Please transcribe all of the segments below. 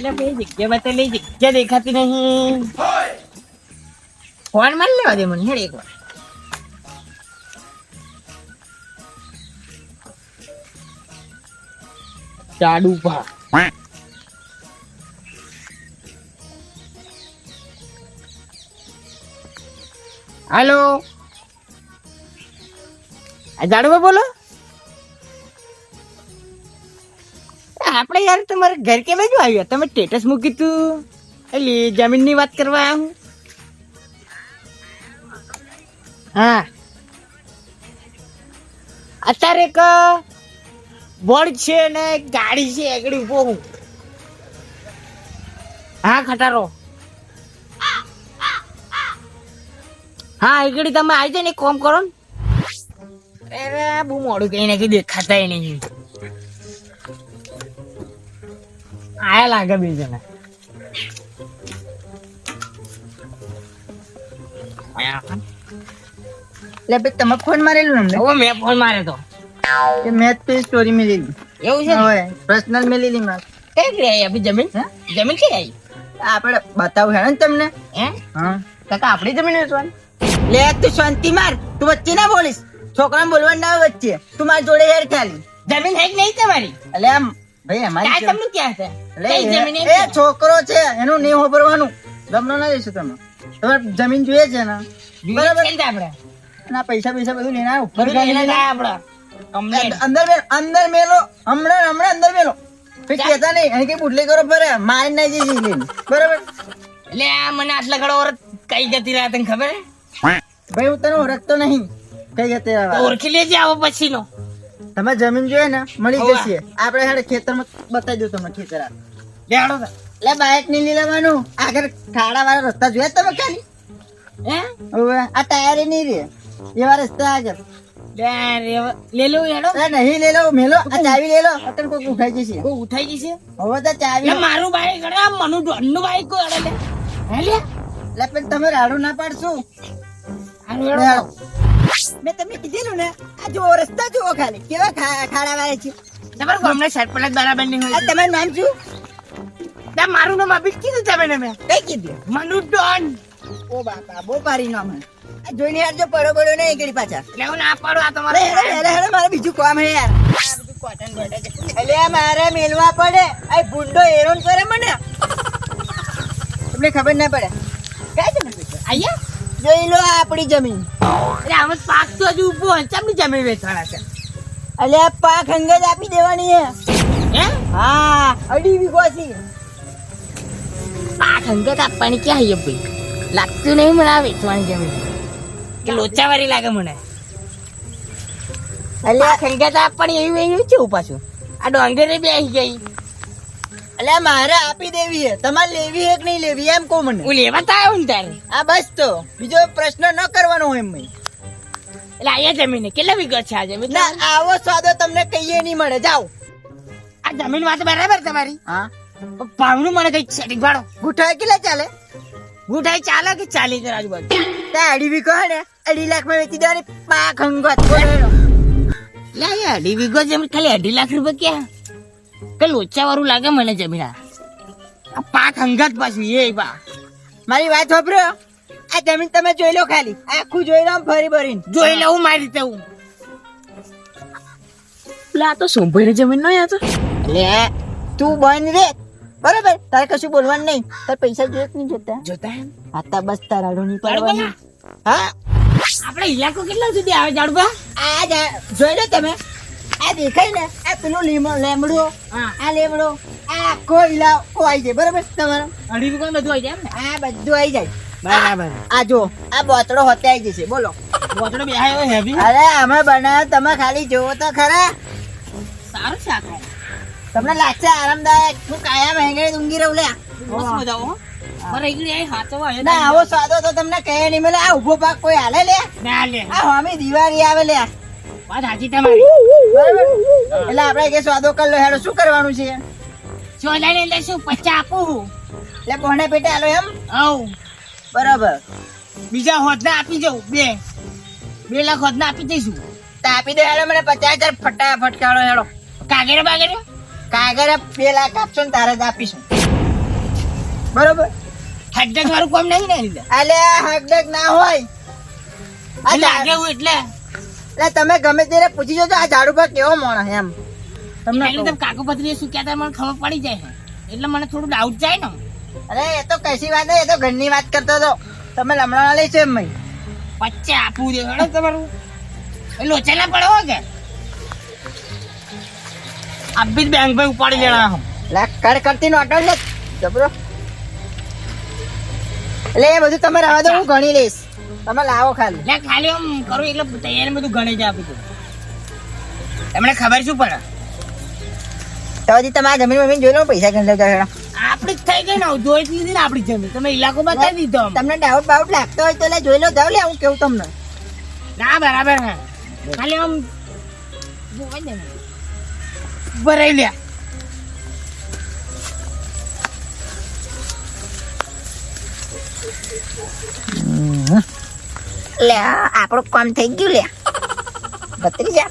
એટલે ભાઈ જગ્યા દેખાતી નહીં. ફોન મારી લેવા દે મને એક વાર ચાડુ પા હાલો. બોલો. આપણે યાર તમારે ઘર કે બાજુ આવ્યા? તમે સ્ટેટસ મૂકી તું. એટલે જમીનની વાત કરવા આવ્યા હું. હા. અત્યારે એક બોર્ડ છે ને ગાડી છે, આગળ ઊભો હું. હા, ખટારો. હા, આગળ તમે આવી જાય ને કોમ કરો ને. અરે, બહુ મોડું કઈ નાખી દેખાતા નહીં. આયા લાગે બે જણા એટલે ભાઈ તમે ફોન મારેલું અમને? હવે મેં ફોન માર્યો તો. કે મેં તો સ્ટોરી મેલેલી. એવું છે? હવે પર્સનલ મેલેલી માં કઈ ગઈ આવી? આપણી જમીન? જમીન કઈ આવી? આપણે બતાવું ને તમને? હે? હા. કાકા આપણી જમીન વેચવાની લે તું શાંતિ માર. તું વચ્ચે ના બોલીશ. છોકરા બોલવાનું ના હોય વચ્ચે. તું મારી જોડે હેર ખાલી. જમીન હે કે નહીં તમારી? એટલે આમ ભાઈ અમારી તમને ક્યાં છે? એ- છોકરો છે એનું નહીં હોભરવાનું. ગમનો ના દેશો તમે. તમારે જમીન જોઈએ છે ને. બરાબર? આપણે. ના પૈસા પૈસા બધું લઈને આવ્યો ફરી લઈને આપણે. અંદર મેલ અંદર મેલો. હમણાં હમણાં અંદર મેલો. પછી કહેતા નહીં. એને કઈ બુટલી કરો ફરે મારી ના જઈ લઈને. બરાબર? એટલે આ મને આટલા ઘડો ઓર કઈ જતી રહ્યા તને ખબર ભાઈ હું તને ઓળખતો નહીં. કઈ જતી તો ઓળખી લેજે આવો પછીનો. તમે જમીન જોઈએ ને મળી. જશે. આપણે હેડે ખેતરમાં બતાવી દઉં તમને ખેતર આ. લેડો બાઇક નહીં લઈ લેવાનું આગળ ખાડા વાળા રસ્તા જોયા તમે ખાલી? હે? હવે. આ ટાયર નહીં રે. એવા રસ્તા આગળ. લે લે લો લો લે લે. લે તમે રાડું ના પાડશું. મેં તમને કીધેલું ને આ જો રસ્તા જુઓ ખાલી. કેવા ખાડા વાળા છે. તમારું ગામના સરપંચ બરાબર નહીં હોય. તમારું નામ શું? લે, મારું નામ આપી કીધું તમે ને મેં. કઈ કીધું? મનુ ડોન ઓ બાપા બહુ પારી નામ આ જોઈને યાર જો પડો પડો ને એકડી પાછા. એટલે હું ના પડો આ તમારે. હેડે હેડે હેડે મારે બીજું કામ હે યાર. કોટન એટલે મારે મેલવા પડે. આ ભૂંડો હેરોન કરે મને. તમને ખબર ના પડે. કઈ જમીન આયા? જોઈ લો આપણી જમીન. એટલે આમ પાક તો હજુ ઊભો ચમની જમીન વેચાણા છે? એટલે પાક જ આપી દેવાની હે. હે? અડી વીઘો છે. પાક અંગત આપવાની ક્યાં હૈયે ભાઈ? લાગતું નહીં મને આ વેચવાની જમીન. કે લોચાવાળી લાગે મને. એટલે અંગત આપવાની એવી એવી છે પાછું. આ ડોંગરે બે આવી ગઈ. એટલે મારે આપી દેવી હે તમારે લેવી હે કે નહીં લેવી? એમ કહો મને. હું લેવા તો આવ્યો ને તારે આ બસ તો. બીજો પ્રશ્ન ન કરવાનો હોય એમ એટલે આયા જમીન કેટલા વિગત છે આ જમીન ના આવો સ્વાદો તમને કહીએ નહીં મળે. જાઓ. આ જમીન વાત બરાબર તમારી? હા. ભાવનું મને કઈ સેટિંગ પાડો ગુઠાઈ કેટલા ચાલે? ગુઠાઈ ચાલે કે ચાલી છે આજુબાજુ ત્યાં અઢી વીઘો હે ને અઢી લાખમાં વેચી દેવાની પાક હંગત લે અઢી વીઘો જમીન ખાલી અઢી લાખ રૂપિયા ક્યાં? કે લોચા વાળું લાગે મને જમીન આ. આ પાક હંગાત પાછું એ બા. મારી વાત વાપરો આ જમીન તમે જોઈ લો ખાલી. આખું જોઈ લો ફરી ભરીને. જોઈ લઉં મારી રીતે હું. લા તો સોંભાઈ જમીન નો યાર લે તું બંધ રે. બરોબર તારે કશું બોલવાનું નહીં. તારે પૈસા જોઈએ કે નહીં જોતા? જોતા એમ? આતા બસ તારા જાડુબા, પડવાની હા? આપણે ઇલાકો કેટલા સુધી આવે જાડવા આ જોઈ લો તમે. આ દેખાય ને? આ પેલું લીમડો લેમડો. આ લેમડો. આ આખો ઇલાકો આવી જાય. બરોબર? તમારો? અઢી દુકાન બધું આવી જાય એમ ને? આ બધું આવી જાય. બરાબર આ જો આ બોતડો હોતે આવી જશે. બોલો. બોતડો બેહાયો હેવી અરે અમે બનાવ્યો તમે ખાલી જોવો તો ખરા. સારું છે આ તમને લાગશે આરામદાયક. હું કાયમ મહેંગાઈ ઊંઘી રહું લે. મસ્ત મજા આવો ના આવો સ્વાદો તો તમને કહે નહીં. મળે આ ઊભો પાક કોઈ હાલે લે. ના લે. આ હોમી દિવાળી આવે લે. વાત સાચી તમારી. એટલે આપણે કે સ્વાદો કરી લો હેડો શું કરવાનું છે? ચોલાઈને એટલે શું? પચ્ચા આપું? એટલે કોને પેટે હાલો એમ? હવ બરાબર. બીજા હોદના આપી જવું બે. બે લાખ હોદના આપી દઈશું. તો આપી દે હેડો મને પચાસ હજાર ફટાફટ કાઢો હેડો. કાગેરે બાગેરે કાગળ બે લાખ આપશો ને તારે જ આપીશું. બરોબર? હડક વાળું કોમ નહીં ને એટલે હકડક ના હોય. આ લાગે એટલે. એટલે તમે ગમે ત્યારે પૂછી જોજો આ ઝાડુ પર કેવો માણસ એમ. તમને તમે કાકુ પત્રી શું કહેતા મને ખબર પડી જાય એટલે મને થોડું ડાઉટ જાય ને. અરે એ તો કશી વાત નહીં એ તો ઘરની વાત કરતો હતો. તમે લમણા લઈ છે એમ વચ્ચે આપવું જોઈએ હેડો તમારું. એ લોચેલા પડો કે? જ બેંક ભાઈ ઉપાડી લેણા લા કડ કરતી નોટો લે. જબરો. એટલે એ બધું તમે રહેવા દો હું ગણી લઈશ. તમે લાવો ખાલી. લે ખાલી આમ કરું એટલે તૈયારી બધું ગણી જ આપી દઉં તમને ખબર શું પડે? તો હજી તમે આ જમીન વમીન જોઈ લો પૈસા ગણી લેતા હેડા આપણી જ થઈ ગઈ ને જોઈ જ લીધી ને આપણી જમીન. તમે ઇલાકો બતાવી દીધો તમને ડાઉટ બાઉટ લાગતો હોય તો લે જોઈ લો જાવ લે હું કેવું તમને. ના બરાબર હે ખાલી આમ જોવાય ને. ભરાઈ લે લે આપણું કામ થઈ ગયું લે. બત્રી જા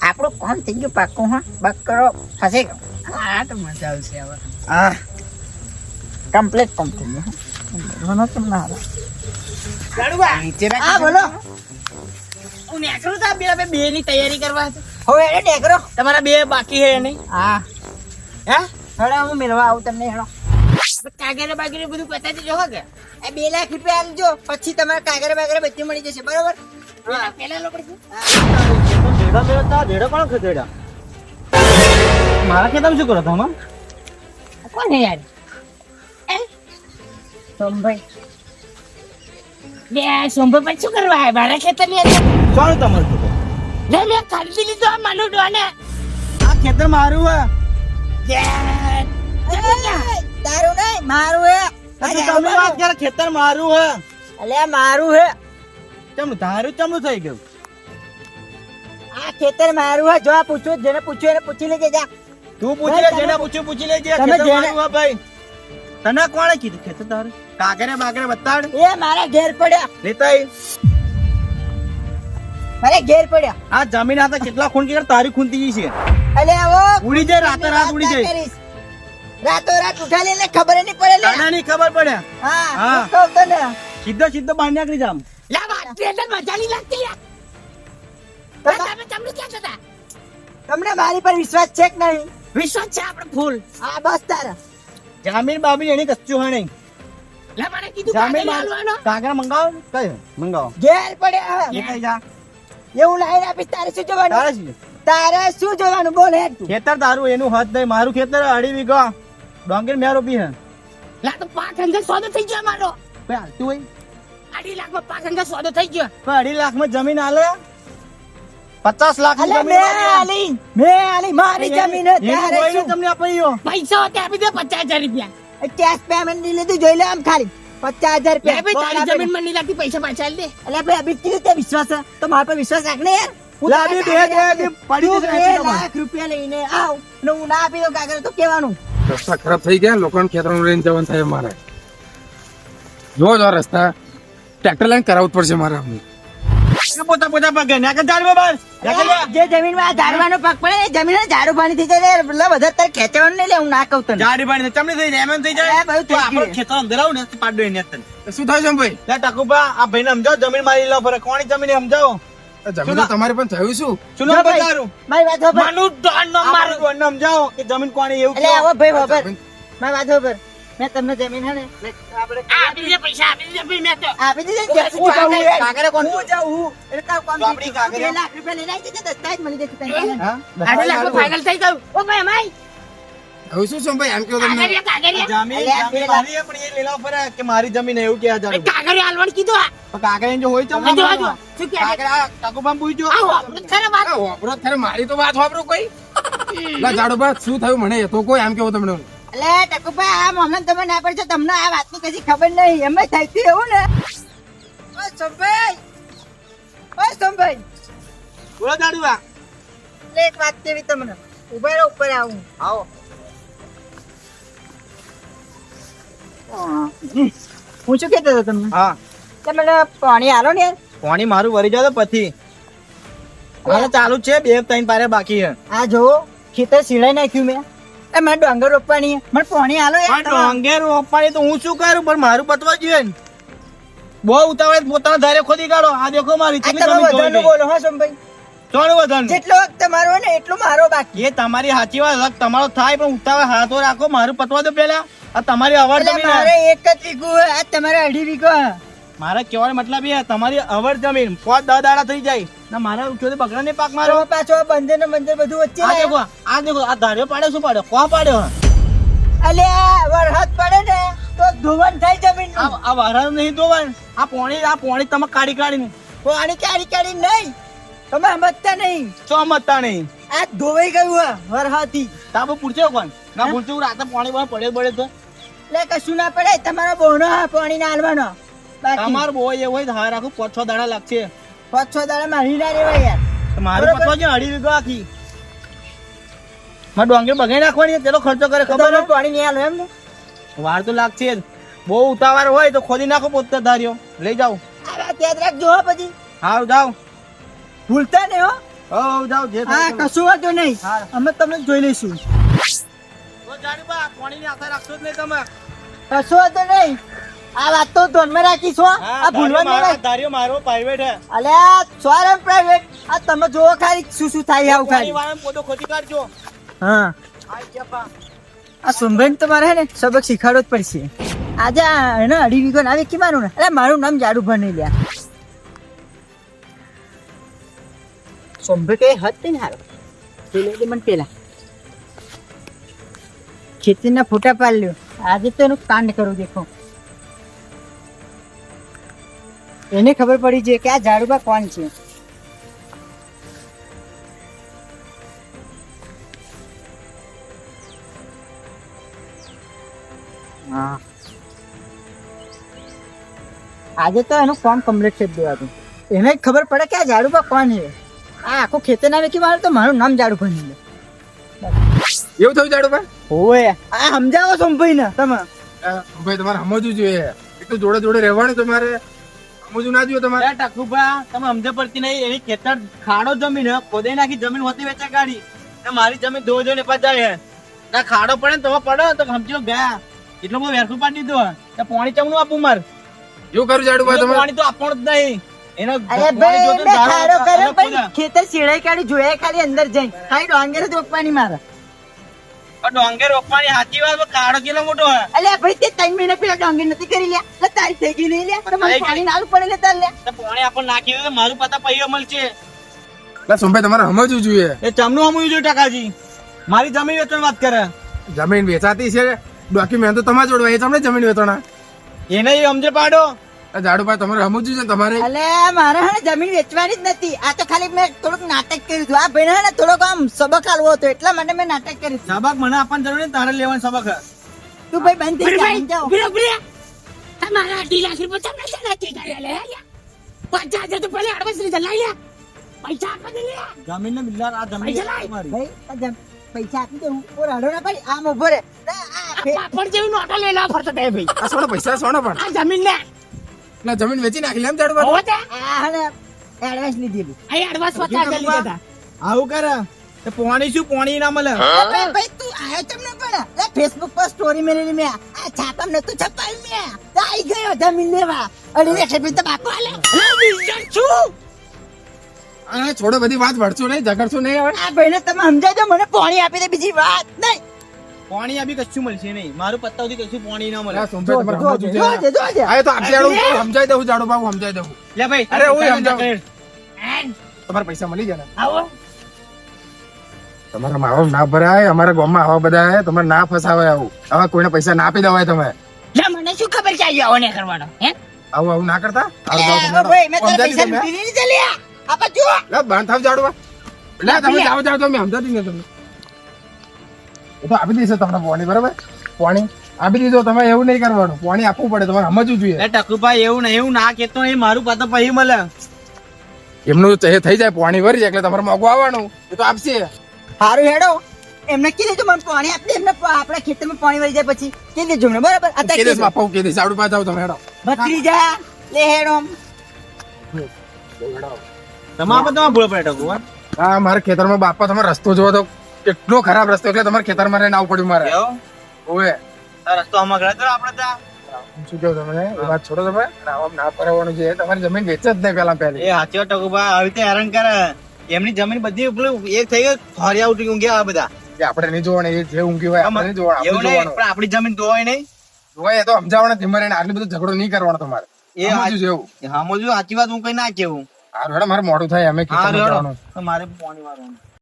આપણું કામ થઈ ગયું પાક્કું હા. બકરો ફસે ગયો હા તો મજા આવશે હવે. હા. કમ્પ્લીટ કામ થઈ ગયું મને તમને હાલો ગાડુબા હા બોલો. હું નેકરો તા બે બે બે ની તૈયારી કરવા છે. હવે એને નેકરો. તમારા બે બાકી હે નહીં હા. હે? હવે હું મેળવા આવું તમને હેડો. કાગળ બાગરે બધું પતાવી દેજો કે. એ બે લાખ રૂપિયા આલજો પછી તમારે કાગરે બાગળ બધી મળી જશે બરોબર? પેલા- લોકો ભેડા ભેડા તા ભેડા કોણ ખદેડા મારા ખેતરમાં શું કરો તમે? કોણ હે યાર? સોમભાઈ. બે સોમભાઈ પછી શું કરવા આયા? મારા ખેતરની અંદર? કોણ તમારું ખેતર લે મેં ખરીદી લીધો આ માનું ડોને. આ ખેતર મારું હે. લે? તારું નહીં મારું હે. તમે વાત કરે ખેતર મારું હે. અલે મારું હે. ચમ તારું ચમનું થઈ ગયું? આ ખેતર મારું હે. જો આ પૂછો જેને પૂછ્યું એને પૂછી લેજે જા. તું પૂછી લે જેને પૂછ્યું પૂછી લેજે ખેતર મારું હે ભાઈ. તને કોણે કીધું ખેતર તારું? કાગરે બાગરે બતાડ. એ મારા ઘેર પડ્યા. લેતાઈ અરે મારે ઘેર પડ્યા. આ જમીન હાથે કેટલા ખૂન કે તારી ખૂનતી ગઈ છે. અલે ઓ ઉડી જાય રાતે રાત ઉડી જાય. રાતો રાત ઉઠા લે ખબર નહીં પડે લે. તને નહીં ખબર પડે. હા હા. કહું તને. સીધો સીધો બહાર નીકળી જામ લા વાત એટલે મજા નહીં લાગતી યાર. તમે તમને ક્યાં જતા? તમને મારી પર વિશ્વાસ છે કે નહીં? વિશ્વાસ છે આપણે ફૂલ. હા બસ તારા. જામીન બાબી એની કચ્ચું હા નહીં લે, મને કીધું જામીન કાગળ મંગાવો ને? કઈ મંગાવો. ઘેર પડ્યા લેતા જા. એવું લાઈન આપીશ તારે શું જોવાનું? તારે શું? તારે શું જોવાનું? બોલ હેડ ખેતર તારું એનું હદ નહીં. મારું ખેતર અડી વીઘા. ડોંગર મેં રોપી હે. લા તો પાક અંગે સોદો થઈ ગયો મારો. કોઈ હાલતું હોય અઢી લાખમાં પાક અંગે સોદો થઈ ગયો. કોઈ અઢી લાખમાં જમીન આલે. પચાસ લાખ મેં આલી. મેં આલી મારી જમીન શું? તમને અપાયો. પૈસા હોતે આપી દે પચાસ હજાર રૂપિયા. કેશ પેમેન્ટની લીધું જોઈ લે આમ ખાલી. પચાસ હજાર ભાઈ, રૂપિયા તારી જમીનમાં નહીં લાગતી પૈસા પાછા દે. એટલે ભાઈ અભી કીધું તે વિશ્વાસ તો મારા પર વિશ્વાસ રાખ ને યાર. હું બે, બે, પડી લાખ રૂપિયા લઈને આવ. ને હું ના આપી દઉં કાગળ તો કેવાનું? રસ્તા ખરાબ થઈ ગયા લોકોને ખેતરમાં લઈને જવાનું થાય મારે જો જો રસ્તા. ટ્રેક્ટર લઈને કરાવવું પડશે મારે અમને પોતા પોતા પગે ને આગળ ઝાડવા બાર? જે જમીનમાં ઝાડવાનો પાક પડે ને જમીન ઝાડુ પાણી થઈ જાય એટલે બધા તારે ખેંચવાનું નહીં લે હું ના કહું તને. ઝાડી પાણી ચમડી થઈ જાય એમ થઈ જાય? બધું તો આપણો ખેતર અંદર આવું ને પાડો એને શું થાય છે ભાઈ? લે ટકુભા આ ભાઈને સમજાવો જમીન મારી લો ફરે. કોની જમીન સમજાવો? જમીન તો તમારે પણ થયું શું? ભાઈ, બતારું મારી વાત ખબર માનું દાન ન મારું સમજાવો કે જમીન કોણે એવું એટલે આવો ભાઈ ખબર મારી વાત ખબર મેં તમને જમીન હે ને આપણે આપી દે પૈસા આપી દે ભાઈ મેં તો. આપી હું જાઉં, કાગળ- કોણ? હું જાઉં. એટલે કા કોણ આપણી નહીં. લાખ રૂપિયા લઈ લઈ જજે, દસ્તાવેજ મળી જશે. હા? અઢી લાખ ફાઇનલ થઈ ગયું. ઓ ભાઈ અમાઈ હવે શું છે ભાઈ? એમ કહો તમને? કાગળિયા કાગળિયા. જમીન જમીન મારી હે, પણ એ લીલા ફરે કે મારી જમીન એવું કે આ. કીધું જો હોય તો. શું વાત. મારી તો વાત કોઈ. લા જાડો બા શું થયું મને? તો કોઈ એમ કેવો તમને? આ મોહમ્મદ તમે ના પડશો તમને આ વાતની કશી ખબર નહીં. એમ જ થાય છે એવું ને? ઓ સંભાઈ. ઓ સંભાઈ. બોલો ઝાડુભા એટલે એક વાત કેવી તમને? ઊભા રહો ઉપર આવું. આવો. હું. શું કહેતો હતો તમને? હા. તમે પાણી હાલો ને પાણી મારું વરી જાવ તો પછી. હાલ ચાલુ છે બે ત્રણ પારે બાકી છે. આ જો ખેતર સિલાઈ નાખ્યું મેં. એ મારે ડોંગર રોપવાની. મને પોણી હાલો યાર. પણ રોપવાની તો હું શું કરું? પણ મારું પતવા જોઈએ ને. બહુ ઉતાવળે પોતાના ધારે ખોદી કાઢો. આ દેખો મારી. બોલો હા સોમભાઈ? જેટલો તમારો ને એટલો મારો બાકી. એ તમારી સાચી વાત હક તમારો થાય પણ ઉતાવળ હાથો રાખો મારું પતવા દો પેલા. આ તમારી અવર જમીન મારે એક જ વીઘું આ તમારે અઢી વીઘો મારા કહેવાનો મતલબ એ તમારી અવર જમીન પાંચ દસ દાડા થઈ જાય. ના મારા રૂપિયો બગડા ને પાક મારો. પાછો બંદર ને બંદર બધું વચ્ચે આ. દેખો આ દેખો આ ધાર્યો પાડ્યો શું પાડ્યો? કોણ પાડ્યો? અલ્યા વરસાદ પડે ને તો ધોવન થાય જમીન આ આ નહીં ધોવન આ પોણી આ પોણી તમે કાઢી કાઢીને. આની કાઢી કાઢી નહીં. તમે સમજતા નહીં. શું સમજતા નહીં? આ ધોવાઈ ગયું હા વરહાથી. તાબો પૂછ્યો કોણ ના પૂછ્યું રાતે પાણી વાળા પડે પડે તો. એટલે કશું ના પડે તમારો બોનો હા પાણી ના હાલવાનો તમાર બહુ એ હોય હા રાખું પાંચ છ દાડા લાગશે. પાંચ છ દાડા મારી ના રેવાય યાર. મારું. પતવા છે અઢી વીઘો આખી. મારે ડોંગર બગાઈ નાખવાની તેનો ખર્ચો કરે ખબર પાણી નહીં હાલો એમ ને? વાર તો લાગશે જ. બહુ ઉતાવળ હોય તો ખોદી નાખો પોતે ધાર્યો લઈ જાઓ. આ વાત યાદ રાખજો હા પછી. હાવ જાઓ. ભૂલતા નહીં હો. હો જાઓ જે હા કશું વાંધો નહીં. અમે તમને જોઈ લઈશું. તો જાણીબા, પાણીની આશા રાખશો જ નહીં તમે? કશું વાંધો નહીં. આ વાત તો ધ્યાનમાં રાખીશ આ ભૂલવા નહીં ધાર્યો મારો private હે. અલ્યા સ્વરમ પ્રાઇવેટ આ તમે જોવો ખાલી શું શું થાય આવું ખાલી. પાણીવાળાને પોતે ખોદી કાઢજો. હા. આ સુંભન તમારે હે ને સબક શીખવાડવો જ પડશે. આજે આ એને અઢી વીઘો ના વેચી મારું ને. અરે મારું નામ જાડુ નહીં લ્યા. સોંભે આજે તો એનું કાંડ કરું એને ખબર પડી છે કે આ ઝાડુબા કોણ છે? આજે તો એનું ફોર્મ કમ્પ્લીટ કરી દેવાનું? એને ખબર પડે કે આ ઝાડુબા કોણ છે. આ આખું ખેતર ના વેચી મારે તો મારું નામ ઝાડુ ભાઈ એવું થયું જાડુ ભાઈ? ઓય આ સમજાવો સોમભાઈ ને તમે ભાઈ તમારે સમજવું જોઈએ. એટલું જોડે જોડે રહેવાનું તમારે. સમજવું ના જોઈએ તમારે. ટકુભા, તમે સમજે પડતી નહીં. એની ખેતર ખાડો જમીન ખોદે નાખી જમીન હોતી વેચા કાઢી ને મારી જમીન ધો જોઈને પચાય. ના ખાડો પડે ને તો પડો તો સમજો ગયા એટલો બધો વેરખું પાડી દીધો. તો પાણી ચમનું આપું માર. એવું કરું જાડું ભાઈ પાણી તો આપવાનું જ નહીં. અરે ભાઈ જોતું મેં ધારો ખાડો કર્યો અલગ પણ ખેતર શેડાઈ કાઢી જોયા ખાલી અંદર જઈને? ખાલી ડોંગર જ રોપવાની મારે. પણ રોપવાની સાચી વાત પણ કેટલો મોટો હે અલ્યા ભાઈ તે ત્રણ મહિના પેલા ડોંગર નથી કરી લ્યા. એટલે તારી થઈ ગઈ નહીં લ્યા. મને પાણી નાલું પડે લે તાર લ્યા. તો પાણી આપણને નાખી દે મારું પતા પૈયો મળશે. એટલે સોમભાઈ તમારે સમજવું જોઈએ. એ ચમનું હમું જોઈએ ટકાજી. મારી જમીન વેચવાની વાત કરે. જમીન વેચાતી છે? ડોક્યુમેન્ટ તો તમારે જોડવા એ તમને જમીન વેચવાના? એને એ સમજે પાડો. આ જાડુ ભાઈ તમારે સમજવું છે તમારે? અલે મારે હે જમીન વેચવાની જ નથી. આ તો ખાલી મેં થોડુંક નાટક કર્યું હતું. આ ભાઈ હે ને થોડોક આમ સબક આલવો હતો એટલા માટે મેં નાટક કર્યું સબક મને આપવાની જરૂર નહીં તારે લેવાનું સબક હે. તું ભાઈ બંધ થઈ જા સમજાવો. તમારા અઢી લાખ રૂપિયા તમને લે? પચાસ હજાર તો પહેલા advance લીધા, લાઈ. પૈસા આપવા દે જમીન ને બિલ્લાર આ જમીન તમારી. ભાઈ પૈસા આપી દે હું ઉપર આડો ના પાડી આમ ઊભો રે પાપડ જેવી નોટો લઈ ફરતો તે ભાઈ. આ સોનો પૈસા સોનો પણ. આ જમીન ને એટલે જમીન વેચી નાખી લે એમ જાડુ ભાઈ હોવે તે? આ એડવાન્સ લીધેલું અહીં advance પચાસ હજાર લીધા હતા. આવું કરે. તો પોણી શું પોણી ના મળે? ભાઈ તું આયો તમને પણ. લે ફેસબુક પર સ્ટોરી મેલેલી મે. આ છાપા નતું છપાયું છપાઈ મે આઈ ગયો જમીન લેવા. અઢી લાખ રૂપિયા તો બાપો આલે. વિઝન છું. આ છોડો બધી વાત વળશો નહીં જગડશો નહીં હવે. આ ભાઈને તમે સમજાવજો મને પોણી આપી દે બીજી વાત નહીં. પોણી આ બી કશું મળશે નહીં. મારું પત્તા સુધી કશું પાણી ના મળે. આ તો આડું હું સમજાઈ દઉં જાડો બાબુ હું સમજાઈ દઉં. લે ભાઈ અરે, હું સમજાવું. તમારા પૈસા મળી જાય આવો. તમારા મા ના ભરાય અમારા ગામમાં આવા બધા તમારે ના ફસાવે આવું. આવા કોઈને પૈસા ના આપી દેવાય તમે. લે, મને શું ખબર કે આયો આવો નહીં કરવાનો હે? આવું આવું ના કરતા? આવો ભાઈ મેં તારા પૈસા? લૂંટી લીધા લ્યા આપા જો લે, બંધ થાવ જાડુ લે તમે જાવ જાવ તો મેં સમજાતી ને તમે એ તો આપી દઈશું તમને પાણી બરાબર? પાણી? આપી દીધો તમે એવું નહીં કરવાનું. પાણી આપવું પડે તમારે સમજવું જોઈએ. ટકુભાઈ એવું નહીં એવું ના કેતો એ મારું પાતો પછી મળે. એમનું તો એ થઈ જાય પાણી ભરી જાય એટલે તમારે મોગું આવવાનું. એ તો આપશે. સારું હેડો. એમને કીધું તો મને પાણી આપી દે એમને આપણા ખેતરમાં પાણી વળી જાય પછી. કે દેજો મને બરાબર? આ કે દેજો બાપા કે દેજો જાડુ પાસે જાઓ તમે હેડો. ભત્રીજા લે હેડો. તમારા પર ભૂલ પડે ટકુ? હા મારા ખેતરમાં બાપા તમે રસ્તો જોવો તો એટલો ખરાબ રસ્તો એટલે તમારે ખેતરમાં રહીને આવવું પડ્યું મારે. ઓવે. રસ્તો આમાં ગયો તો આપણે ત્યાં? શું કહો તમે? વાત છોડો તમે. આમ ના પરવાનું છે. તમારી જમીન વેચે જ નહીં પેલા પહેલી. એ હાચો ટકુભા. આવી રીતે હેરાન કરે. એમની જમીન બધી પેલું એક થઈ ગઈ ફરિયા ઉઠી ઊંઘ્યા આ બધા. કે આપણે નહીં જોવાનું એ જે ઊંઘી હોય આપણે નહીં જોવાનું એવું નહીં પણ આપણી જમીન ધોવાય નહીં. જોવાય તો સમજાવવાના ધીમે રહીને આટલું બધું ઝઘડો નહીં કરવાનો તમારે. એ હા મોજુ સાચી વાત હું કઈ ના કેવું હેડો મારે મોડું થાય અમે હા મારે પાણી વાળવાનું